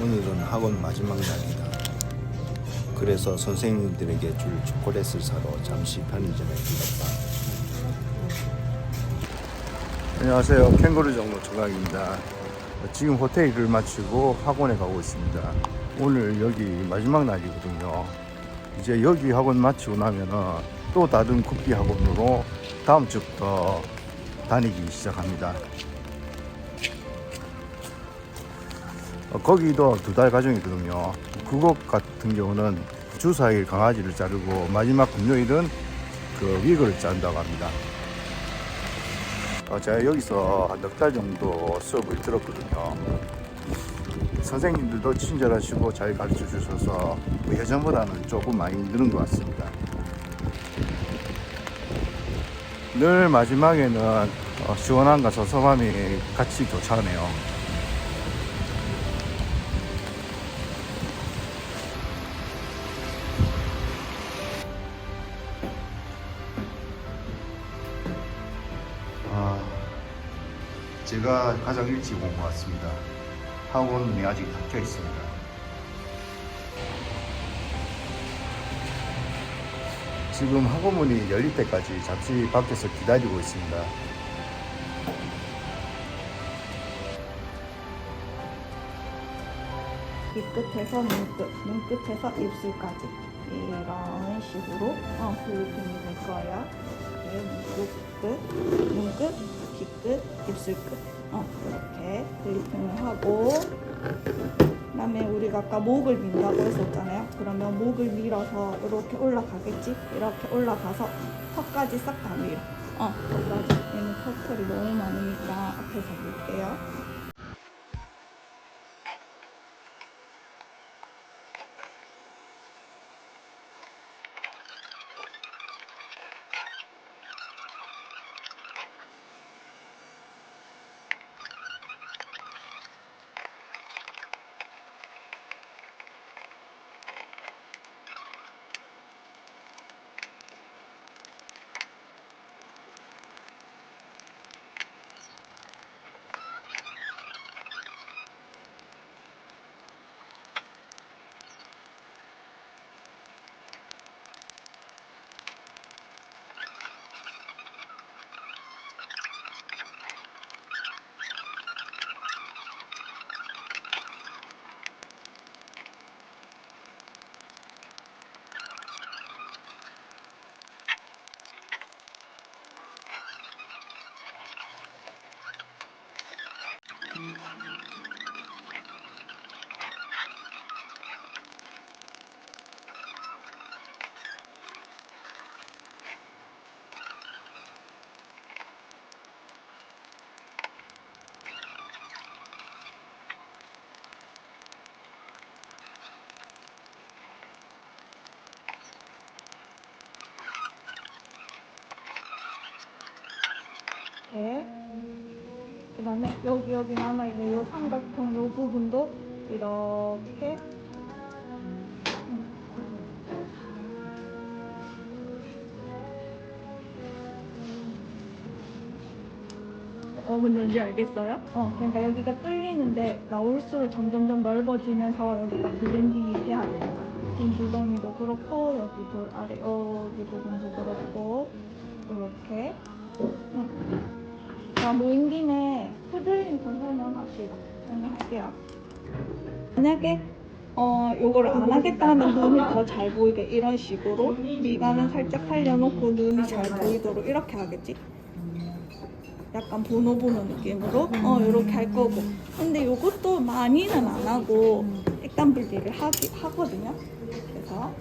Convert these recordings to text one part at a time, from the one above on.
학원 마지막 날이다. 그래서 선생님들에게 줄 초콜릿을 사러 잠시 편의점에 들렀다. 안녕하세요. 캥거루 정로 조각입니다. 지금 호텔 일을 마치고 학원에 가고 있습니다. 오늘 여기 마지막 날이거든요. 이제 여기 학원 마치고 나면은 또 다른 굽기 학원으로 다음 주부터 다니기 시작합니다. 거기도 두 달 과정이거든요. 그것 같은 경우는 주 4일 강아지를 자르고 마지막 금요일은 그 위그를 짠다고 합니다. 어, 제가 여기서 한 넉 달 정도 수업을 들었거든요. 선생님들도 친절하시고 잘 가르쳐 주셔서 뭐 예전보다는 조금 많이 늘은 것 같습니다. 늘 마지막에는 어, 시원함과 서서함이 같이 교차하네요. 제가 가장 일찍 온 것 같습니다. 학원이 아직 닫혀 있습니다. 지금 학원 문이 열릴 때까지 잠시 밖에서 기다리고 있습니다. 이 끝에서 눈끝, 눈끝에서 입술까지 이런 식으로 어, 블루핀이 될 거예요. 네, 눈끝, 눈끝, 귀끝, 입술끝 어, 이렇게 블리핑을 하고 그 다음에 우리가 아까 목을 민다고 했었잖아요. 그러면 목을 밀어서 이렇게 올라가겠지? 이렇게 올라가서 턱까지 싹 다 밀어. 어, 턱까지. 얘는 턱털이 너무 많으니까 앞에서 밀게요. 이렇게 그 다음에 여기 여기 남아 있는 요 삼각형 요 부분도 이렇게 어, 뭔지 알겠어요? 어, 그러니까 여기가 뚫리는데 나올수록 점점점 넓어지면서 여기가 블렌딩이 돼야 돼요. 긴 두덩이도 그렇고 여기 돌 아래 여기 부분도 그렇고 이렇게. 응. 자, 모인 김에 푸들링 좀 설명합시다. 설명할게요. 만약에 어 요걸 안 하겠다 하면 눈이 더 잘 보이게 이런 식으로 미간은 살짝 살려놓고 눈이 잘 보이도록 이렇게 하겠지. 약간 보노 보노 느낌으로 어 이렇게 할 거고 근데 요것도 많이는 안 하고 액담 분리를 하기 하거든요. 그래서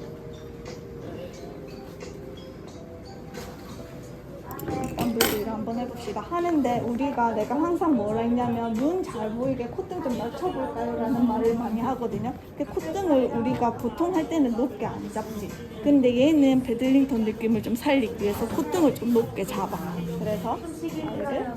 분리를 한번 해봅시다. 하는데 우리가 내가 항상 뭐라 했냐면 눈 잘 보이게 콧등 좀 낮춰볼까요? 라는 말을 많이 하거든요. 근데 콧등을 우리가 보통 할 때는 높게 안 잡지. 근데 얘는 배들링턴 느낌을 좀 살리기 위해서 콧등을 좀 높게 잡아. 그래서 얘를